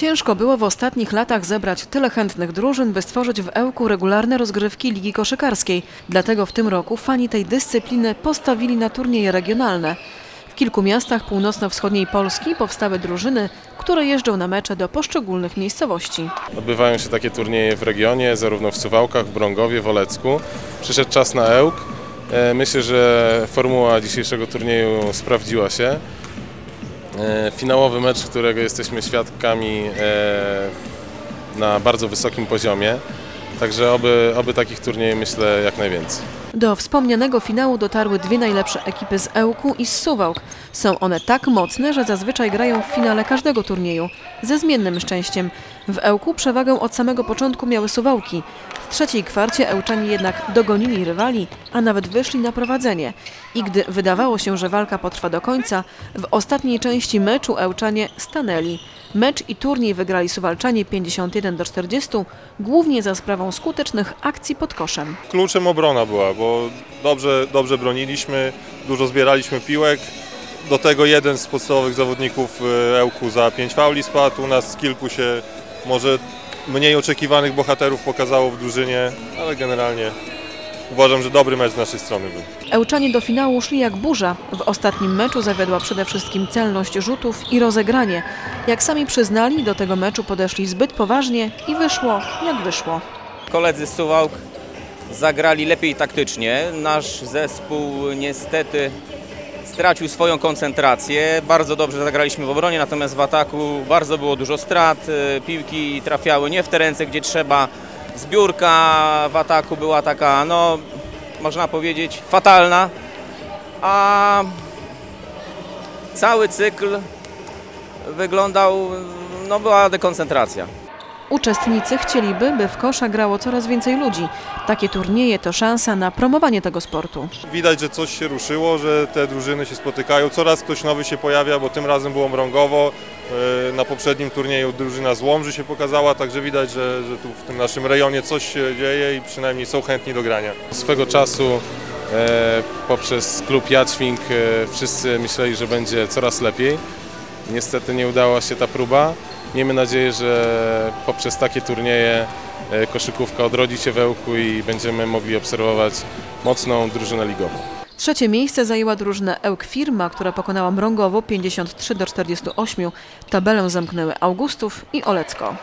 Ciężko było w ostatnich latach zebrać tyle chętnych drużyn, by stworzyć w Ełku regularne rozgrywki Ligi Koszykarskiej. Dlatego w tym roku fani tej dyscypliny postawili na turnieje regionalne. W kilku miastach północno-wschodniej Polski powstały drużyny, które jeżdżą na mecze do poszczególnych miejscowości. Odbywają się takie turnieje w regionie, zarówno w Suwałkach, w Brągowie, w Olecku. Przyszedł czas na Ełk. E, Myślę, że formuła dzisiejszego turnieju sprawdziła się. E, Finałowy mecz, którego jesteśmy świadkami e, na bardzo wysokim poziomie. Także oby, oby takich turniejów myślę jak najwięcej. Do wspomnianego finału dotarły dwie najlepsze ekipy z Ełku i z Suwałk. Są one tak mocne, że zazwyczaj grają w finale każdego turnieju, ze zmiennym szczęściem. W Ełku przewagę od samego początku miały Suwałki. Trzeciej kwarcie Ełczanie jednak dogonili rywali, a nawet wyszli na prowadzenie. I gdy wydawało się, że walka potrwa do końca, w ostatniej części meczu Ełczanie stanęli. Mecz i turniej wygrali Suwalczanie 51 do 40, głównie za sprawą skutecznych akcji pod koszem. Kluczem obrona była, bo dobrze, dobrze broniliśmy, dużo zbieraliśmy piłek. Do tego jeden z podstawowych zawodników e, Ełku za 5 fauli spadł. U nas kilku się może mniej oczekiwanych bohaterów pokazało w drużynie, ale generalnie uważam, że dobry mecz z naszej strony był. Ełczanie do finału szli jak burza. W ostatnim meczu zawiodła przede wszystkim celność rzutów i rozegranie. Jak sami przyznali, do tego meczu podeszli zbyt poważnie i wyszło jak wyszło. Koledzy z Suwałk zagrali lepiej taktycznie. Nasz zespół niestety stracił swoją koncentrację. Bardzo dobrze zagraliśmy w obronie, natomiast w ataku bardzo było dużo strat. Y, Piłki trafiały nie w te ręce, gdzie trzeba. Zbiórka w ataku była taka, no, można powiedzieć, fatalna. A cały cykl wyglądał, no, była dekoncentracja. Uczestnicy chcieliby, by w kosza grało coraz więcej ludzi. Takie turnieje to szansa na promowanie tego sportu. Widać, że coś się ruszyło, że te drużyny się spotykają. Coraz ktoś nowy się pojawia, bo tym razem było Mrągowo. E, Na poprzednim turnieju drużyna z Łomży się pokazała, także widać, że, że tu w tym naszym rejonie coś się dzieje i przynajmniej są chętni do grania. Swego czasu e, poprzez klub Jadźwink e, wszyscy myśleli, że będzie coraz lepiej. Niestety nie udała się ta próba. Miejmy nadzieję, że poprzez takie turnieje e, koszykówka odrodzi się w Ełku i będziemy mogli obserwować mocną drużynę ligową. Trzecie miejsce zajęła drużyna Ełk Firma, która pokonała Mrągowo 53 do 48. Tabelę zamknęły Augustów i Olecko.